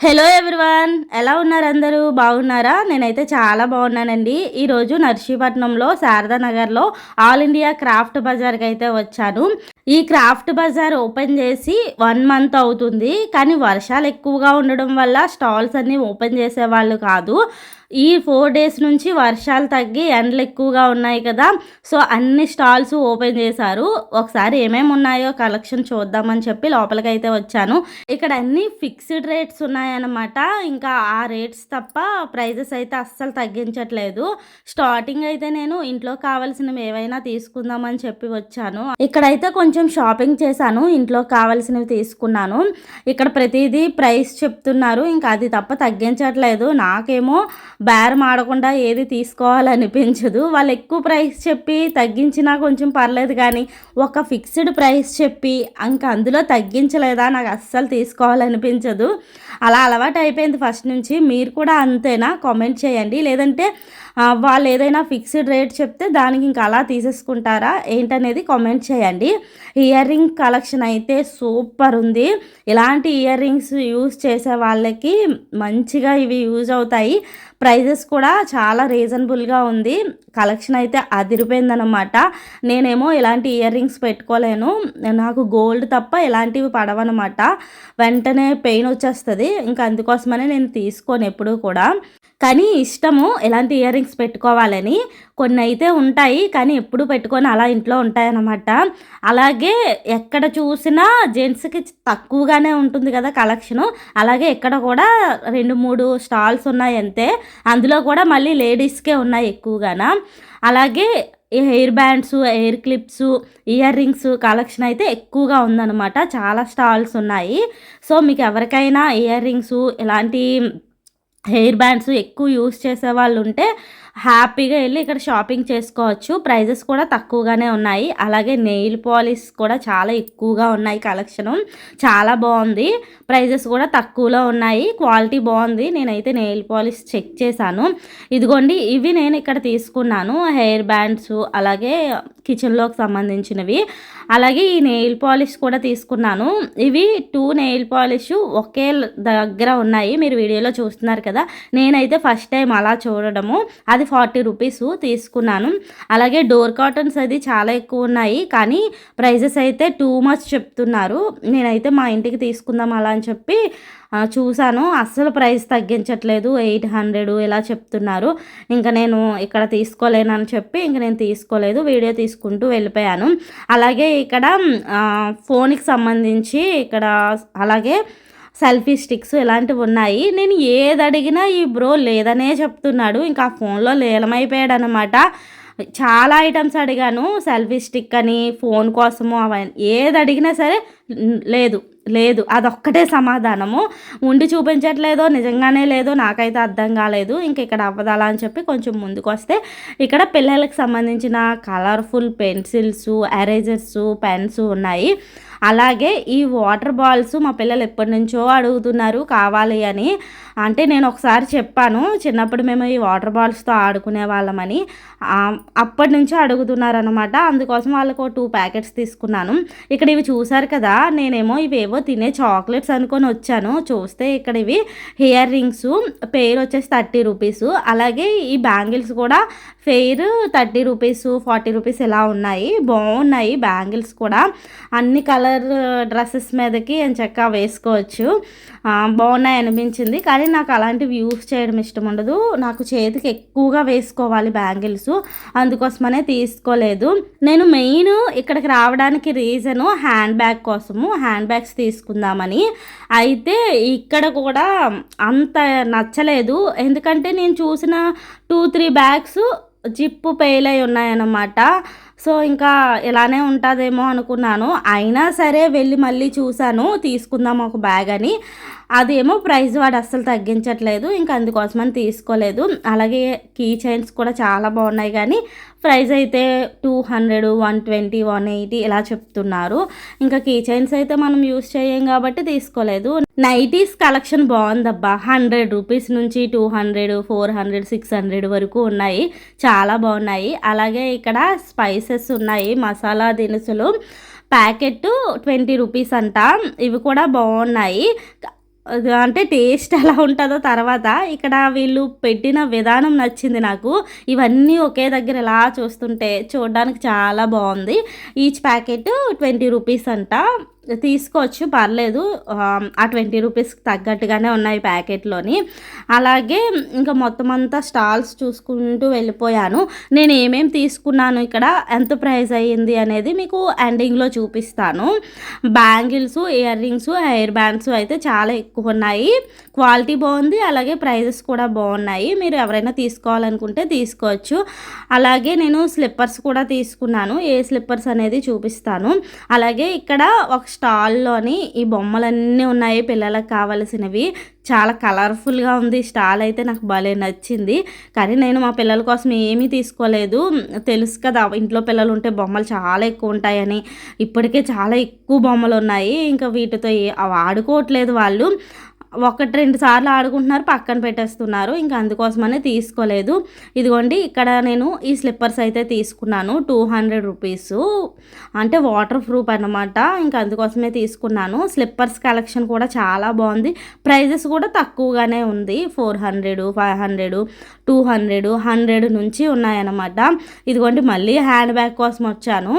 Hello everyone ఎలా ఉన్నారు అందరూ? బాగున్నారా? నేనైతే చాలా బాగున్నానండి. ఈరోజు నర్సీపట్నంలో శారదా నగర్లో ఆల్ ఇండియా క్రాఫ్ట్ బజార్కి అయితే వచ్చాను. ఈ క్రాఫ్ట్ బజార్ ఓపెన్ చేసి వన్ మంత్ అవుతుంది. కానీ వర్షాలు ఎక్కువగా ఉండడం వల్ల స్టాల్స్ అన్నీ ఓపెన్ చేసే వాళ్ళు కాదు. ఈ ఫోర్ డేస్ నుంచి వర్షాలు తగ్గి ఎండలు ఎక్కువగా ఉన్నాయి కదా. సో అన్ని స్టాల్స్ ఓపెన్ చేశారు. ఒకసారి ఏమేమి ఉన్నాయో కలెక్షన్ చూద్దామని చెప్పి లోపలికి అయితే వచ్చాను. ఇక్కడ అన్ని ఫిక్స్డ్ రేట్స్ ఉన్నాయన్నమాట. ఇంకా ఆ రేట్స్ తప్ప ప్రైజెస్ అయితే అస్సలు తగ్గించట్లేదు. స్టార్టింగ్ అయితే నేను ఇంట్లో కావాల్సినవి ఏవైనా తీసుకుందామని చెప్పి వచ్చాను. ఇక్కడైతే కొంచెం షాపింగ్ చేశాను. ఇంట్లో కావాల్సినవి తీసుకున్నాను. ఇక్కడ ప్రతిదీ ప్రైస్ చెప్తున్నారు. ఇంకా అది తప్ప తగ్గించట్లేదు. నాకేమో బేరం ఆడకుండా ఏది తీసుకోవాలనిపించదు. వాళ్ళు ఎక్కువ ప్రైస్ చెప్పి తగ్గించినా కొంచెం పర్లేదు కానీ ఒక ఫిక్స్డ్ ప్రైస్ చెప్పి ఇంకా అందులో తగ్గించలేదా? నాకు అస్సలు తీసుకోవాలనిపించదు. అలా అలవాటు అయిపోయింది ఫస్ట్ నుంచి. మీరు కూడా అంతేనా? కామెంట్ చేయండి. లేదంటే వాళ్ళు ఏదైనా ఫిక్స్డ్ రేట్ చెప్తే దానికి ఇంకా అలా తీసేసుకుంటారా? ఏంటనేది కామెంట్ చేయండి. ఇయర్ రింగ్ కలెక్షన్ అయితే సూపర్ ఉంది. ఇలాంటి ఇయర్ రింగ్స్ యూజ్ చేసే వాళ్ళకి మంచిగా ఇవి యూజ్ అవుతాయి. ప్రైజెస్ కూడా చాలా రీజనబుల్గా ఉంది. కలెక్షన్ అయితే అదిరిపోయిందనమాట నేనేమో ఇలాంటి ఇయర్ రింగ్స్ పెట్టుకోలేను. నాకు గోల్డ్ తప్ప ఇలాంటివి పడవనమాట వెంటనే పెయిన్ వచ్చేస్తుంది. ఇంకా అందుకోసమనే నేను తీసుకోను ఎప్పుడూ కూడా. కానీ ఇష్టము ఎలాంటి ఇయర్ రింగ్స్ పెట్టుకోవాలని. కొన్ని అయితే ఉంటాయి కానీ ఎప్పుడు పెట్టుకొని. అలా ఇంట్లో ఉంటాయన్నమాట. అలాగే ఎక్కడ చూసినా జెంట్స్కి తక్కువగానే ఉంటుంది కదా కలెక్షను. అలాగే ఇక్కడ కూడా రెండు మూడు స్టాల్స్ ఉన్నాయి అంతే. అందులో కూడా మళ్ళీ లేడీస్కే ఉన్నాయి ఎక్కువగాన. అలాగే ఈ hair bands hair clips ear rings collection అయితే ఎక్కువగా ఉందన్నమాట. చాలా స్టాల్స్ ఉన్నాయి. సో మీకు ఎవరికైనా ఇయర్ రింగ్స్ ఇలాంటి హెయిర్ బ్యాండ్స్ ఎక్కువ యూస్ చేసే వాళ్ళు ఉంటే హ్యాపీగా వెళ్ళి ఇక్కడ షాపింగ్ చేసుకోవచ్చు. ప్రైజెస్ కూడా తక్కువగానే ఉన్నాయి. అలాగే నెయిల్ పాలిష్ కూడా చాలా ఎక్కువగా ఉన్నాయి కలెక్షను. చాలా బాగుంది. ప్రైజెస్ కూడా తక్కువలో ఉన్నాయి. క్వాలిటీ బాగుంది. నేనైతే నెయిల్ పాలిష్ చెక్ చేశాను. ఇదిగోండి ఇవి నేను ఇక్కడ తీసుకున్నాను. హెయిర్ బ్యాండ్స్ అలాగే కిచెన్లోకి సంబంధించినవి. అలాగే ఈ నెయిల్ పాలిష్ కూడా తీసుకున్నాను. ఇవి టూ నెయిల్ పాలిష్ ఒకే దగ్గర ఉన్నాయి. మీరు వీడియోలో చూస్తున్నారు కదా. నేనైతే ఫస్ట్ టైం అలా చూడడము. అది ఫార్టీ రూపీస్ తీసుకున్నాను. అలాగే డోర్ కాటన్స్ అది చాలా ఎక్కువ ఉన్నాయి. కానీ ప్రైజెస్ అయితే టూ మచ్ చెప్తున్నారు. నేనైతే మా ఇంటికి తీసుకుందాం అలా అని చెప్పి చూశాను. అస్సలు ప్రైస్ తగ్గించట్లేదు. ఎయిట్ హండ్రెడ్ ఇలా చెప్తున్నారు. ఇంకా నేను ఇక్కడ తీసుకోలేనని చెప్పి ఇంక నేను తీసుకోలేదు. వీడియో తీసుకుంటూ వెళ్ళిపోయాను. అలాగే ఇక్కడ ఫోన్కి సంబంధించి ఇక్కడ అలాగే సెల్ఫీ స్టిక్స్ ఇలాంటివి ఉన్నాయి. నేను ఏది అడిగినా ఈ బ్రో లేదనే చెప్తున్నాడు. ఇంకా ఫోన్లో లీలమైపోయాడు అనమాట చాలా ఐటమ్స్ అడిగాను. సెల్ఫీ స్టిక్ అని ఫోన్ కోసము అవన్నీ ఏది అడిగినా సరే లేదు లేదు అదొక్కటే సమాధానము. ఉండి చూపించట్లేదో నిజంగానే లేదో నాకైతే అర్థం కాలేదు. ఇంక ఇక్కడ అవ్వదాలా అని చెప్పి కొంచెం ముందుకు వస్తే ఇక్కడ పిల్లలకు సంబంధించిన కలర్ఫుల్ పెన్సిల్స్ ఎరేజర్స్ పెన్స్ ఉన్నాయి. అలాగే ఈ వాటర్ బాల్స్ మా పిల్లలు ఎప్పటి నుంచో అడుగుతున్నారు కావాలి అని. అంటే నేను ఒకసారి చెప్పాను చిన్నప్పుడు మేము ఈ వాటర్ బాల్స్తో ఆడుకునే వాళ్ళమని. అప్పటి నుంచో అడుగుతున్నారు అనమాట అందుకోసం వాళ్ళకు టూ ప్యాకెట్స్ తీసుకున్నాను. ఇక్కడ ఇవి చూసారు కదా నేనేమో ఇవేవో తినే చాక్లెట్స్ అనుకొని వచ్చాను. చూస్తే ఇక్కడ ఇవి హెయిర్ రింగ్స్ పేరు వచ్చేసి థర్టీ రూపీస్. అలాగే ఈ బ్యాంగిల్స్ కూడా pair thirty rupees forty rupees ఇలా ఉన్నాయి. బాగున్నాయి. బ్యాంగిల్స్ కూడా. అన్ని కలర్ డ్రెస్సెస్ మీదకి అని చక్క వేసుకోవచ్చు. బాగున్నాయి అనిపించింది. కానీ నాకు అలాంటివి యూస్ చేయడం ఇష్టం ఉండదు. నాకు చేతికి ఎక్కువగా వేసుకోవాలి బ్యాంగిల్స్. అందుకోసమనే తీసుకోలేదు. నేను మెయిన్ ఇక్కడికి రావడానికి రీజను హ్యాండ్ బ్యాగ్ కోసము. హ్యాండ్ బ్యాగ్స్ తీసుకుందామని. అయితే ఇక్కడ కూడా అంత నచ్చలేదు. ఎందుకంటే నేను చూసిన two three bags zip fail అయి ఉన్నాయన్నమాట. సో ఇంకా ఇలానే ఉంటుందేమో అనుకున్నాను. అయినా సరే వెళ్ళి మళ్ళీ చూశాను తీసుకుందాం ఒక బ్యాగ్ అని. అదేమో ప్రైస్ వాడు అస్సలు తగ్గించట్లేదు ఇంకా అందుకోసమని తీసుకోలేదు. అలాగే కీ చైన్స్ కూడా చాలా బాగున్నాయి కానీ ప్రైస్ అయితే two hundred one twenty one eighty ఇలా చెప్తున్నారు. ఇంకా కీ చైన్స్ అయితే మనం యూస్ చేయం కాబట్టి తీసుకోలేదు. నైటీస్ కలెక్షన్ బాగుందబ్బా. హండ్రెడ్ రూపీస్ నుంచి two hundred four hundred six hundred వరకు ఉన్నాయి. చాలా బాగున్నాయి. అలాగే ఇక్కడ స్పైసెస్ ఉన్నాయి మసాలా దినుసులు. ప్యాకెట్ ట్వంటీ రూపీస్ అంట. ఇవి కూడా బాగున్నాయి. అంటే టేస్ట్ ఎలా ఉంటుందో తర్వాత ఇక్కడ వీళ్ళు పెట్టిన విధానం నచ్చింది నాకు. ఇవన్నీ ఒకే దగ్గర ఎలా చూస్తుంటే చూడడానికి చాలా బాగుంది. ఈచ్ ప్యాకెట్ ట్వంటీ రూపీస్ అంట. తీసుకోవచ్చు పర్లేదు. ఆ ట్వంటీ రూపీస్కి తగ్గట్టుగానే ఉన్నాయి ప్యాకెట్లోని. అలాగే ఇంకా మొత్తం అంతా స్టాల్స్ చూసుకుంటూ వెళ్ళిపోయాను. నేను ఏమేమి తీసుకున్నాను ఇక్కడ ఎంత ప్రైస్ అయ్యింది అనేది మీకు ఎండింగ్లో చూపిస్తాను. Bangles ear rings hair bands అయితే చాలా ఎక్కువ ఉన్నాయి. క్వాలిటీ బాగుంది అలాగే ప్రైజెస్ కూడా బాగున్నాయి. మీరు ఎవరైనా తీసుకోవాలనుకుంటే తీసుకోవచ్చు. అలాగే నేను స్లిప్పర్స్ కూడా తీసుకున్నాను. ఏ స్లిప్పర్స్ అనేది చూపిస్తాను. అలాగే ఇక్కడ ఒక స్టాల్లోని ఈ బొమ్మలన్నీ ఉన్నాయి పిల్లలకు కావలసినవి. చాలా కలర్ఫుల్గా ఉంది. స్టాల్ అయితే నాకు భలే నచ్చింది. కానీ నేను మా పిల్లల కోసం ఏమీ తీసుకోలేదు. తెలుసు కదా ఇంట్లో పిల్లలు ఉంటే బొమ్మలు చాలా ఎక్కువ ఉంటాయని. ఇప్పటికే చాలా ఎక్కువ బొమ్మలు ఉన్నాయి. ఇంకా వీటితో ఆడుకోవట్లేదు వాళ్ళు. ఒకటి రెండు సార్లు ఆడుకుంటున్నారు పక్కన పెట్టేస్తున్నారు. ఇంకా అందుకోసమనే తీసుకోలేదు. ఇదిగోండి ఇక్కడ నేను ఈ స్లిప్పర్స్ అయితే తీసుకున్నాను. టూ హండ్రెడ్ రూపీస్ అంటే వాటర్ ప్రూఫ్ అనమాట ఇంకా అందుకోసమే తీసుకున్నాను. స్లిప్పర్స్ కలెక్షన్ కూడా చాలా బాగుంది. ప్రైజెస్ కూడా తక్కువగానే ఉంది. Four hundred five hundred two hundred hundred నుంచి ఉన్నాయన్నమాట. ఇదిగోండి మళ్ళీ హ్యాండ్ బ్యాగ్ కోసం వచ్చాను.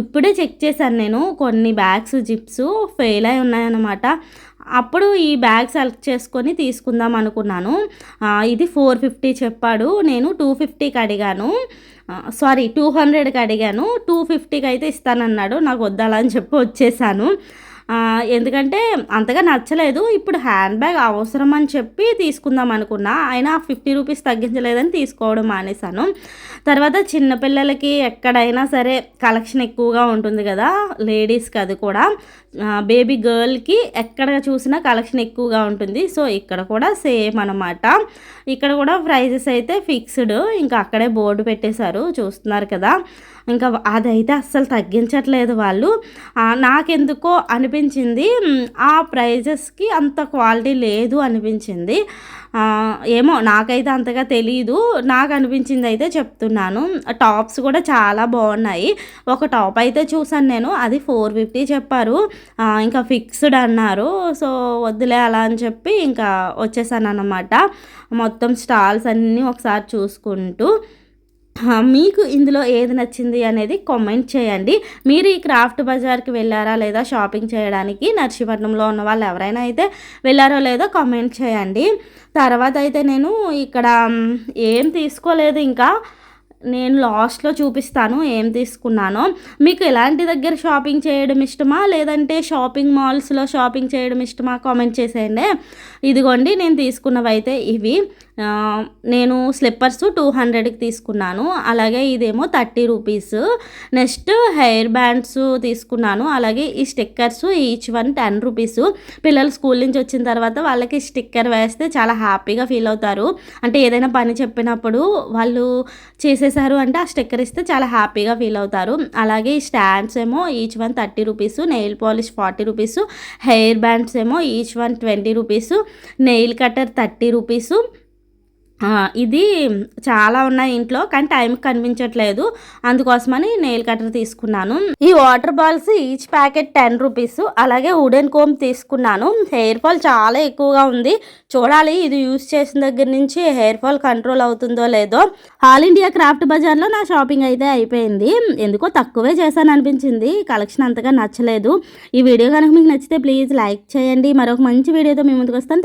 ఇప్పుడే చెక్ చేశాను నేను. కొన్ని బ్యాగ్స్ జిప్స్ ఫెయిల్ అయి ఉన్నాయన్నమాట. అప్పుడు ఈ బ్యాగ్ సెలెక్ట్ చేసుకొని తీసుకుందాం అనుకున్నాను. ఇది ఫోర్ ఫిఫ్టీ చెప్పాడు. నేను టూ ఫిఫ్టీకి అడిగాను. సారీ టూ హండ్రెడ్కి అడిగాను. టూ ఫిఫ్టీకి అయితే ఇస్తానన్నాడు. నాకు వద్దాలని చెప్పి వచ్చేసాను. ఎందుకంటే అంతగా నచ్చలేదు. ఇప్పుడు హ్యాండ్ బ్యాగ్ అవసరం అని చెప్పి తీసుకుందాం అనుకున్నా. అయినా ఫిఫ్టీ రూపీస్ తగ్గించలేదని తీసుకోవడం మానేశాను. తర్వాత చిన్నపిల్లలకి ఎక్కడైనా సరే కలెక్షన్ ఎక్కువగా ఉంటుంది కదా లేడీస్కి అది కూడా. బేబీ గర్ల్కి ఎక్కడ చూసినా కలెక్షన్ ఎక్కువగా ఉంటుంది. సో ఇక్కడ కూడా సేమ్ అనమాట ఇక్కడ కూడా ప్రైజెస్ అయితే ఫిక్స్డ్. ఇంకా అక్కడే బోర్డు పెట్టేశారు. చూస్తున్నారు కదా. ఇంకా అదైతే అస్సలు తగ్గించట్లేదు వాళ్ళు. నాకెందుకో అనిపించింది. ఆ ప్రైజెస్కి అంత క్వాలిటీ లేదు అనిపించింది. ఏమో నాకైతే అంతగా తెలీదు. నాకు అనిపించింది అయితే చెప్తున్నాను. టాప్స్ కూడా చాలా బాగున్నాయి. ఒక టాప్ అయితే చూసాను నేను. అది ఫోర్ ఫిఫ్టీ చెప్పారు. ఇంకా ఫిక్స్డ్ అన్నారు. సో వద్దులే అలా అని చెప్పి ఇంకా వచ్చేసాను అనమాట మొత్తం స్టాల్స్ అన్నీ ఒకసారి చూసుకుంటూ. మీకు ఇందులో ఏది నచ్చింది అనేది కామెంట్ చేయండి. మీరు ఈ క్రాఫ్ట్ బజార్కి వెళ్ళారా లేదా షాపింగ్ చేయడానికి నర్సీపట్నంలో ఉన్న వాళ్ళు ఎవరైనా అయితే వెళ్ళారో లేదో కామెంట్ చేయండి. తర్వాత అయితే నేను ఇక్కడ ఏం తీసుకోలేదు ఇంకా. నేను లాస్ట్లో చూపిస్తాను ఏం తీసుకున్నానో. మీకు ఎలాంటి దగ్గర షాపింగ్ చేయడం ఇష్టమా? లేదంటే షాపింగ్ మాల్స్లో షాపింగ్ చేయడం ఇష్టమా? కామెంట్ చేసేయండి. ఇదిగోండి నేను తీసుకున్నవి అయితే ఇవి. నేను స్లిప్పర్స్ టూ హండ్రెడ్కి తీసుకున్నాను. అలాగే ఇదేమో thirty rupees next hair bands తీసుకున్నాను. అలాగే ఈ stickers each one ten rupees పిల్లలు స్కూల్ నుంచి వచ్చిన తర్వాత వాళ్ళకి స్టిక్కర్ వేస్తే చాలా హ్యాపీగా ఫీల్ అవుతారు. అంటే ఏదైనా పని చెప్పినప్పుడు వాళ్ళు చేసేసారు అంటే ఆ స్టిక్కర్ ఇస్తే చాలా హ్యాపీగా ఫీల్ అవుతారు. అలాగే ఈ స్టాండ్స్ ఏమో each one thirty rupees nail polish forty rupees hair bands ఏమో each one twenty rupees nail cutter thirty rupees ఇది చాలా ఉన్నాయి ఇంట్లో కానీ టైం కనిపించట్లేదు. అందుకోసమని నెయిల్ కటర్ తీసుకున్నాను. ఈ water balls each packet ten rupees అలాగే వుడెన్ కోమ్ తీసుకున్నాను. హెయిర్ ఫాల్ చాలా ఎక్కువగా ఉంది. చూడాలి ఇది యూస్ చేసిన దగ్గర నుంచి హెయిర్ ఫాల్ కంట్రోల్ అవుతుందో లేదో. ఆల్ ఇండియా క్రాఫ్ట్ బజార్లో నా షాపింగ్ అయితే అయిపోయింది. ఎందుకో తక్కువే చేశాను అనిపించింది. కలెక్షన్ అంతగా నచ్చలేదు. ఈ వీడియో కనుక మీకు నచ్చితే ప్లీజ్ లైక్ చేయండి. మరొక మంచి వీడియోతో మీ ముందుకు వస్తాను.